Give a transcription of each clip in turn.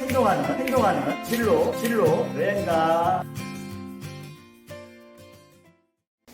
행동하는 행동하는 진로 진로 여행가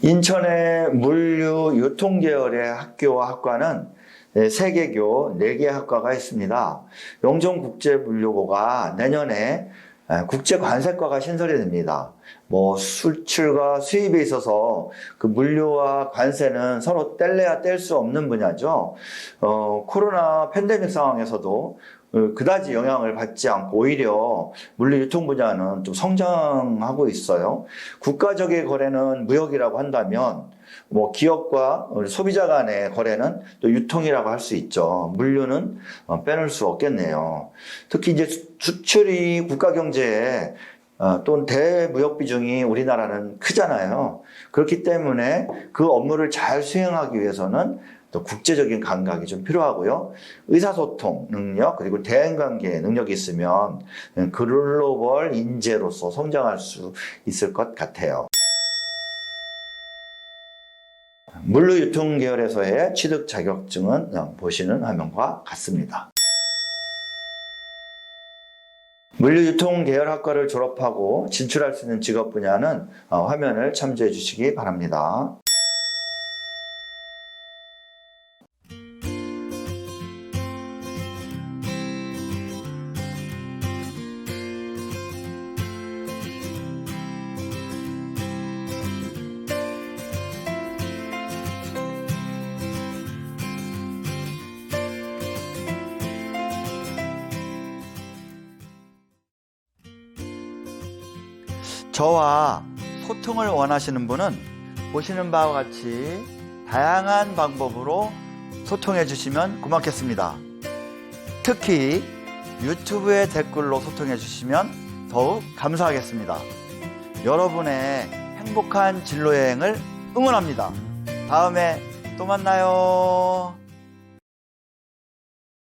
인천의 물류 유통 계열의 학교와 학과는 네, 세계교 4개 학과가 있습니다. 영종국제물류고가 내년에 에, 국제관세과가 신설이 됩니다. 뭐 수출과 수입에 있어서 그 물류와 관세는 서로 뗄래야 뗄 수 없는 분야죠. 어, 코로나 팬데믹 상황에서도 어, 그다지 영향을 받지 않고 오히려 물류 유통 분야는 좀 성장하고 있어요. 국가적인 거래는 무역이라고 한다면 뭐 기업과 소비자 간의 거래는 또 유통이라고 할 수 있죠. 물류는 어, 빼놓을 수 없겠네요. 특히 이제 수- 수출이 국가 경제에 어, 또 대무역 비중이 우리나라는 크잖아요. 그렇기 때문에 그 업무를 잘 수행하기 위해서는 또 국제적인 감각이 좀 필요하고요. 의사소통 능력 그리고 대인관계 능력이 있으면 글로벌 인재로서 성장할 수 있을 것 같아요. 물류 유통 계열에서의 취득 자격증은 보시는 화면과 같습니다. 물류 유통 계열 학과를 졸업하고 진출할 수 있는 직업 분야는 어, 화면을 참조해 주시기 바랍니다. 저와 소통을 원하시는 분은 보시는 바와 같이 다양한 방법으로 소통해 주시면 고맙겠습니다. 특히 유튜브에 댓글로 소통해 주시면 더욱 감사하겠습니다. 여러분의 행복한 진로 여행을 응원합니다. 다음에 또 만나요.